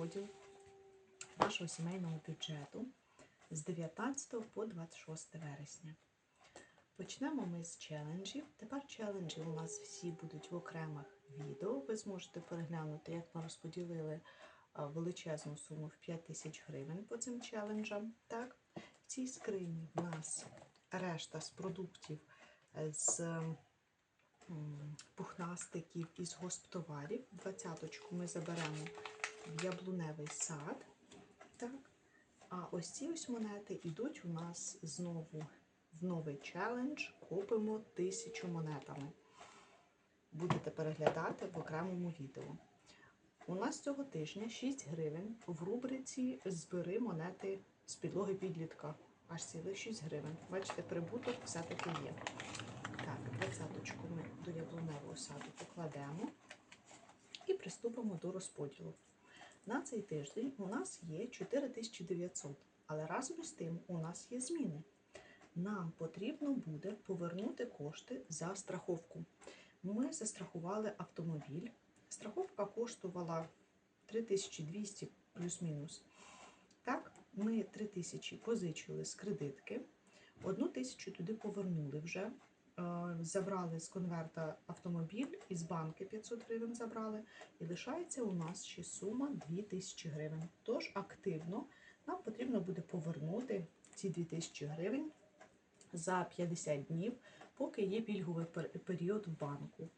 розподіл нашого сімейного бюджету з 19 по 26 вересня. Почнемо ми з челенджів. Тепер челенджі у нас всі будуть в окремих відео. Ви зможете переглянути, як ми розподілили величезну суму в 5 тисяч гривень по цим челенджам. Так, в цій скрині в нас решта з продуктів е, з пухнастиків із госптоварів. Двадцяточку ми заберемо яблуневий сад. Так. А ось ці ось монети йдуть у нас знову в новий челендж. Купимо тисячу монетами. Будете переглядати в окремому відео. У нас цього тижня 6 гривень в рубриці Збери монети з підлоги підлітка. Аж цілих 6 гривень. Бачите, прибуток все-таки є. Так, двадцяточку ми до яблуневого саду покладемо і приступимо до розподілу. На цей тиждень у нас є 4900, але разом з тим у нас є зміни. Нам потрібно буде повернути кошти за страховку. Ми застрахували автомобіль. Страховка коштувала 3200 плюс-мінус. Так, ми 3000 позичили з кредитки, одну тисячу туди повернули вже. Е, Забрали з конверта автомобіль, із банки 500 гривень забрали, і лишається у нас ще сума 2000 гривень. Тож активно нам потрібно буде повернути ці 2000 гривень за 50 днів, поки є пільговий період в банку.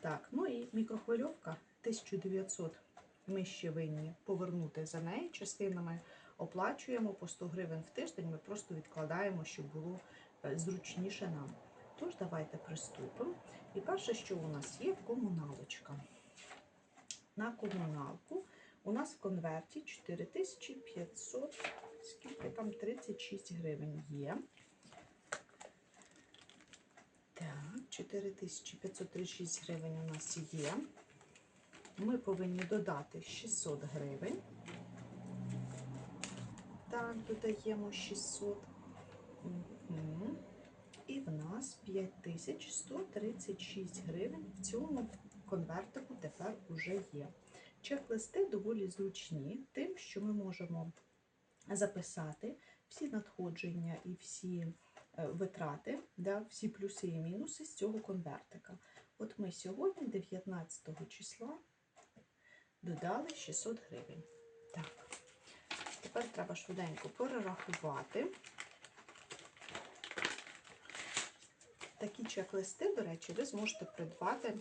Так, ну і мікрохвильовка 1900 ми ще винні повернути за неї частинами. Оплачуємо по 100 гривень в тиждень, ми просто відкладаємо, щоб було е, зручніше нам. Тож давайте приступимо. І перше, що у нас є, комуналочка. На комуналку у нас в конверті 4500, скільки там 36 гривень є. Так, 4536 гривень у нас є. Ми повинні додати 600 гривень. Так, додаємо 600. Мгм. Нас 5136 гривень в цьому конвертику тепер уже є. Чек-листи доволі зручні, тим, що ми можемо записати всі надходження і всі е, витрати, да, всі плюси і мінуси з цього конвертика. От ми сьогодні, 19 числа, додали 600 гривень. Так, тепер треба швиденько перерахувати. Такі чек-листи, до речі, ви зможете придбати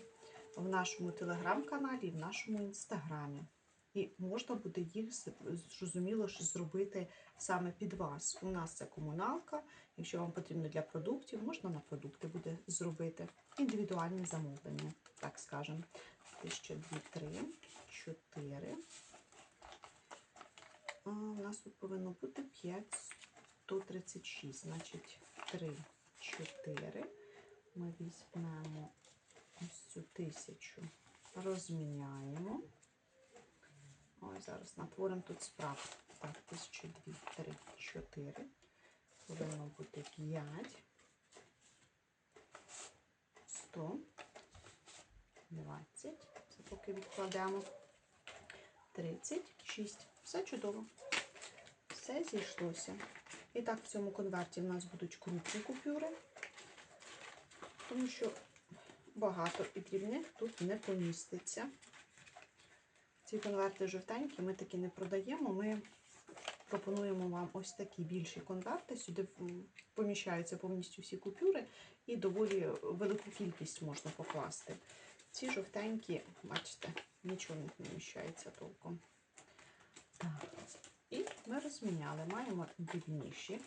в нашому телеграм-каналі і в нашому інстаграмі. І можна буде їх зрозуміло що зробити саме під вас. У нас це комуналка. Якщо вам потрібно для продуктів, можна на продукти буде зробити. Індивідуальне замовлення, так скажемо. 1002, 3, 4. А, у нас тут повинно бути 536, значить 3, 4. Ми візьмемо ось цю тисячу, розміняємо. Ой, зараз натворимо тут справ. Так, 1002, 3, 4. Повинно бути 5. 100. 20. Це поки відкладемо. 36. Все чудово. Все зійшлося. І так, в цьому конверті в нас будуть крупні купюри, тому що багато і дрібних тут не поміститься. Ці конверти жовтенькі ми такі не продаємо. Ми пропонуємо вам ось такі більші конверти. Сюди поміщаються повністю всі купюри і доволі велику кількість можна покласти. Ці жовтенькі, бачите, нічого не вміщається толком. Так. І ми розміняли, маємо дрібніші.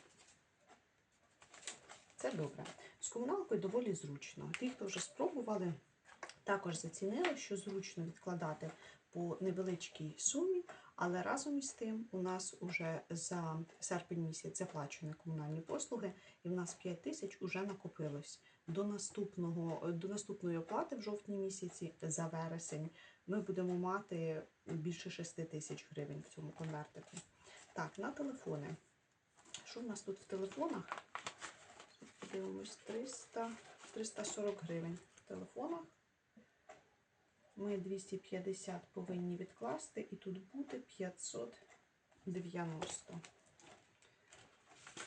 Це добре. З комуналкою доволі зручно. Ті, хто вже спробували, також зацінили, що зручно відкладати по невеличкій сумі, але разом із тим у нас вже за серпень місяць заплачені комунальні послуги, і в нас 5 тисяч вже накопилось. До, наступного, до наступної оплати в жовтні місяці за вересень ми будемо мати більше 6 тисяч гривень в цьому конвертику. Так, на телефони. Що в нас тут в телефонах? Подивимось, 300, 340 гривень в телефонах. Ми 250 повинні відкласти, і тут буде 590.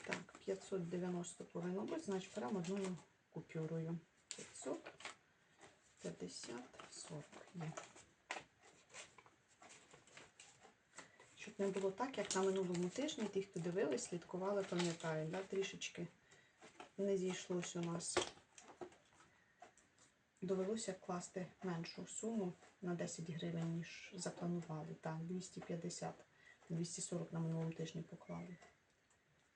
Так, 590 повинно бути, значить беремо одною купюрою. 550, 40 є. Щоб не було так, як на минулому тижні, ті, хто дивились, слідкували, пам'ятають, да, трішечки не зійшлось у нас. Довелося класти меншу суму на 10 гривень, ніж запланували. Так, 250, 240 на минулому тижні поклали.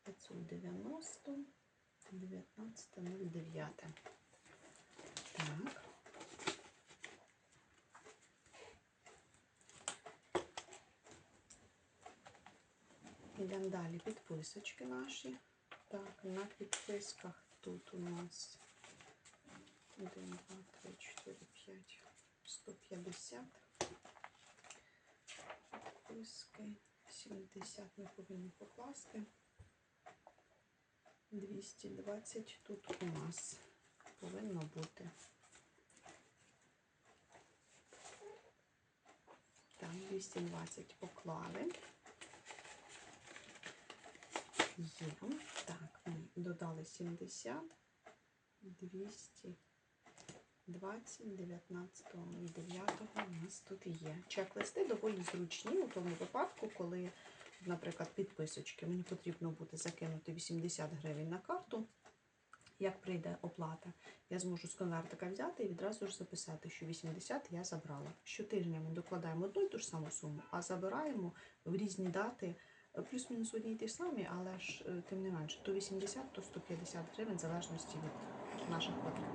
590, 19.09. Так. Йдемо далі. Підписочки наші. Так, на підписках тут у нас 1, 2, 3, 4, 5, 150. Підписки. 70 ми повинні покласти. 220 тут у нас повинно бути. Так, 220 поклали. Є. Так, ми додали 70, 220, 19, 9 у нас тут є. Чек-листи доволі зручні у тому випадку, коли, наприклад, підписочки, мені потрібно буде закинути 80 гривень на карту. Як прийде оплата, я зможу з конвертика взяти і відразу ж записати, що 80 я забрала. Щотижня ми докладаємо одну і ту ж саму суму, а забираємо в різні дати плюс-мінус одні й ті самі, але ж е, тим не менше, то 80, то 150 гривень, в залежності від наших потреб.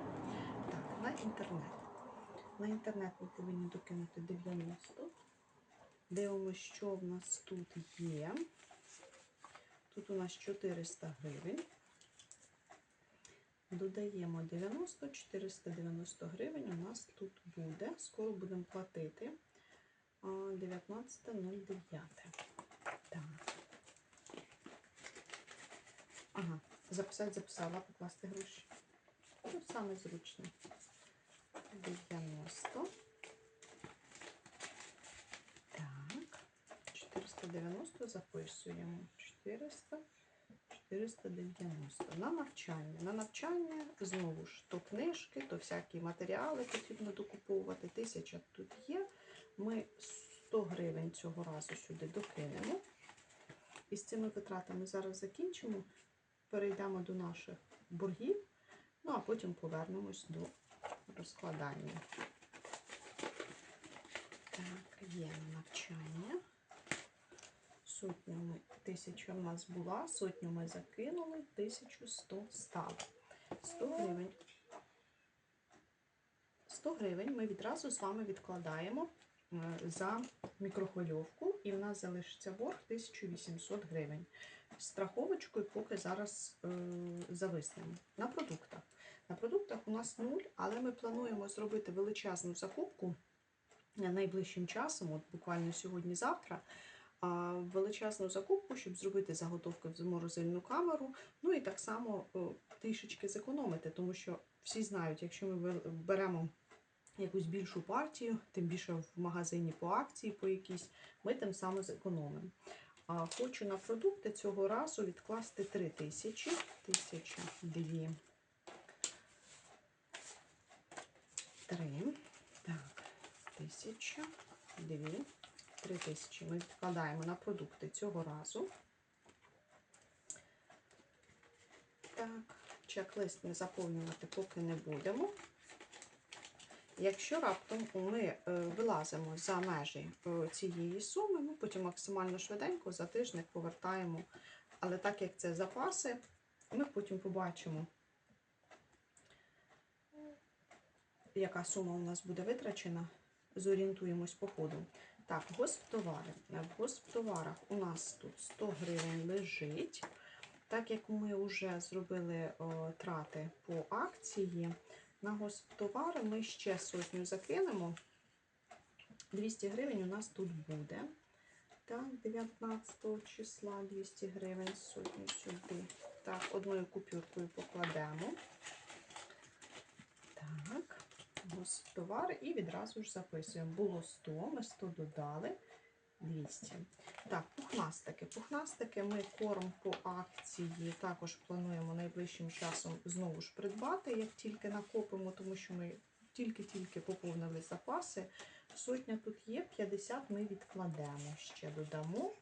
Так, на інтернет. На інтернет ми повинні докинути 90. Дивимося, що в нас тут є. Тут у нас 400 гривень. Додаємо 90, 490 гривень у нас тут буде. Скоро будемо платити. 19.09. Так. Ага, записати записала, покласти гроші. Ну, саме зручно. 90. Так. 490 записуємо. 400. 490. На навчання. На навчання знову ж то книжки, то всякі матеріали потрібно докуповувати. Тисяча тут є. Ми 100 гривень цього разу сюди докинемо. І з цими витратами зараз закінчимо. Перейдемо до наших боргів, ну а потім повернемось до розкладання. Так, є навчання. Сотню ми, тисяча в нас була, сотню ми закинули, 1100 стало. 100 гривень. 100 гривень ми відразу з вами відкладаємо е, за мікрохвильовку, і в нас залишиться борг 1800 гривень. Страховочкою поки зараз е, зависнемо. На продуктах. На продуктах у нас нуль, але ми плануємо зробити величезну закупку найближчим часом, от буквально сьогодні-завтра. Величезну закупку, щоб зробити заготовки в морозильну камеру. Ну і так само е, трішечки зекономити, тому що всі знають, якщо ми беремо якусь більшу партію, тим більше в магазині по акції, по якійсь, ми тим самим зекономимо. Хочу на продукти цього разу відкласти 3 тисячі. Тисяча, дві, три. Так, тисяча, дві, три тисячі. Ми відкладаємо на продукти цього разу. Так, чек-лист ми заповнювати поки не будемо. Якщо раптом ми е, вилазимо за межі е, цієї суми, ми потім максимально швиденько за тиждень повертаємо. Але так як це запаси, ми потім побачимо, яка сума у нас буде витрачена, зорієнтуємось по ходу. Так, госптовари. В госптоварах у нас тут 100 гривень лежить. Так як ми вже зробили трати по акції, на госптовари ми ще сотню закинемо. 200 гривень у нас тут буде. Так, 19 числа 200 гривень сотню сюди. Так, одною купюркою покладемо. Так, плюс товар і відразу ж записуємо. Було 100, ми 100 додали 200. Так, пухнастики. Пухнастики ми корм по акції також плануємо найближчим часом знову ж придбати, як тільки накопимо, тому що ми тільки-тільки поповнили запаси. Сотня тут є, 50 ми відкладемо. Ще додамо.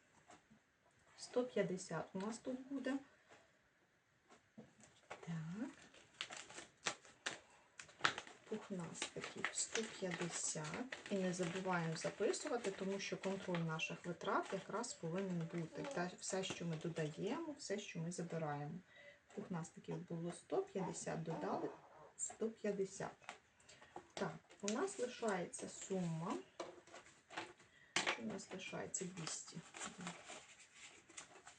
150 у нас тут буде. Так. Пухнастиків 150. І не забуваємо записувати, тому що контроль наших витрат якраз повинен бути. Та все, що ми додаємо, все, що ми забираємо. Пухнастиків було 150, додали 150. Так, у нас лишається сума. У нас лишається 200.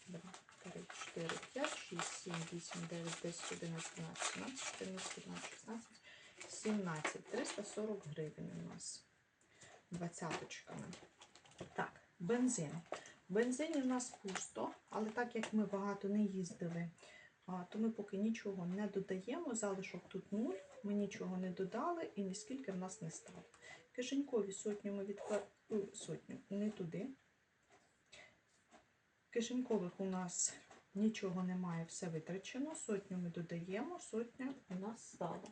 2, 3, 4, 5, 6, 7, 8, 9, 10, 11, 12, 13, 14, 15, 16, 17. 340 гривень у нас. Двадцяточками. Так, бензин. В бензині у нас пусто, але так як ми багато не їздили, то ми поки нічого не додаємо. Залишок тут 0, ми нічого не додали і ніскільки в нас не стало. Кишенькові сотню ми відкладемо. Сотню, не туди. Кишенькових у нас нічого немає, все витрачено. Сотню ми додаємо, сотня у нас стала.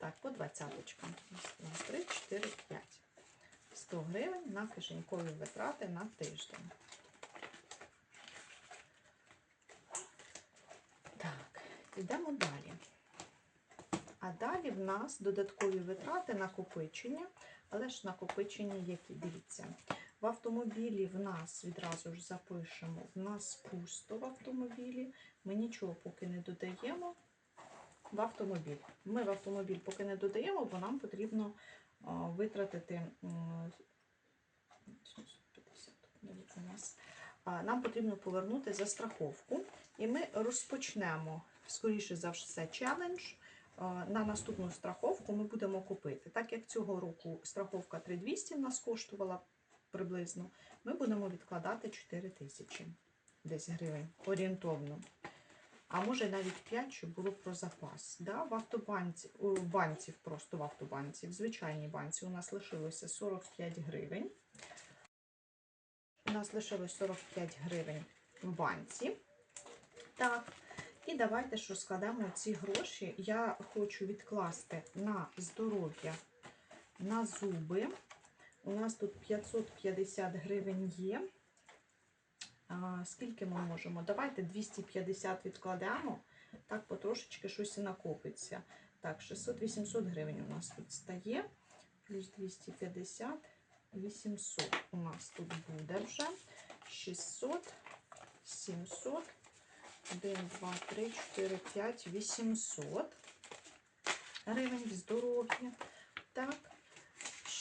Так, по двадцяточкам. Раз, два, три, чотири, п'ять. 100 гривень на кишенькові витрати на тиждень. Так, йдемо далі. А далі в нас додаткові витрати накопичення, але ж накопичення які? Дивіться. В автомобілі в нас відразу ж запишемо, в нас пусто в автомобілі. Ми нічого поки не додаємо в автомобіль. Ми в автомобіль поки не додаємо, бо нам потрібно витратити м, 750 навіть у нас. Нам потрібно повернути за страховку. І ми розпочнемо, скоріше за все, челендж. На наступну страховку ми будемо купити. Так як цього року страховка 3200 нас коштувала приблизно, ми будемо відкладати 4 тисячі десь гривень орієнтовно. А може навіть 5, щоб було про запас. Да? В автобанці, у банці, просто в автобанці, в звичайній банці у нас лишилося 45 гривень. У нас лишилось 45 гривень в банці. Так. І давайте ж розкладемо ці гроші. Я хочу відкласти на здоров'я, на зуби. У нас тут 550 гривень є. Скільки ми можемо? Давайте 250 відкладемо. Так, потрошечки щось і накопиться. Так, 600-800 гривень у нас тут стає. Плюс 250, 800 у нас тут буде вже. 600, 700, 1, 2, 3, 4, 5, 800 гривень здоров'я. Так.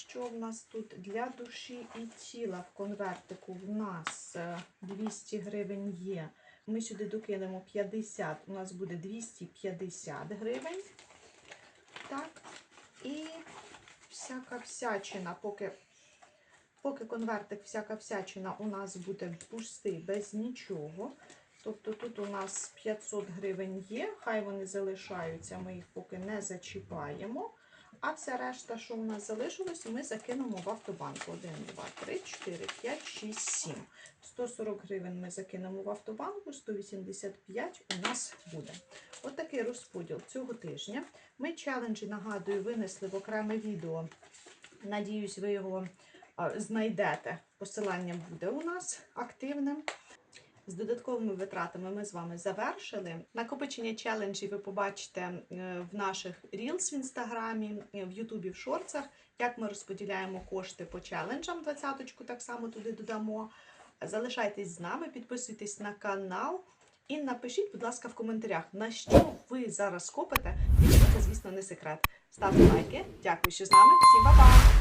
Що в нас тут для душі і тіла в конвертику? В нас е, 200 гривень є. Ми сюди докинемо 50, у нас буде 250 гривень. Так. І всяка всячина, поки, поки конвертик, всяка всячина у нас буде пустий без нічого. Тобто тут у нас 500 гривень є, хай вони залишаються, ми їх поки не зачіпаємо. А вся решта, що у нас залишилось, ми закинемо в автобанку. 1, 2, 3, 4, 5, 6, 7. 140 гривень ми закинемо в автобанку, 185 у нас буде. От такий розподіл цього тижня. Ми челенджі, нагадую, винесли в окреме відео. Надіюсь, ви його знайдете. Посилання буде у нас активним. З додатковими витратами ми з вами завершили. Накопичення челенджів ви побачите е, в наших Reels в інстаграмі, е, в Ютубі в шорцах, як ми розподіляємо кошти по челенджам. Двадцяточку так само туди додамо. Залишайтесь з нами, підписуйтесь на канал і напишіть, будь ласка, в коментарях, на що ви зараз копите, якщо це, звісно, не секрет. Ставте лайки. Дякую, що з нами. Всім па-па!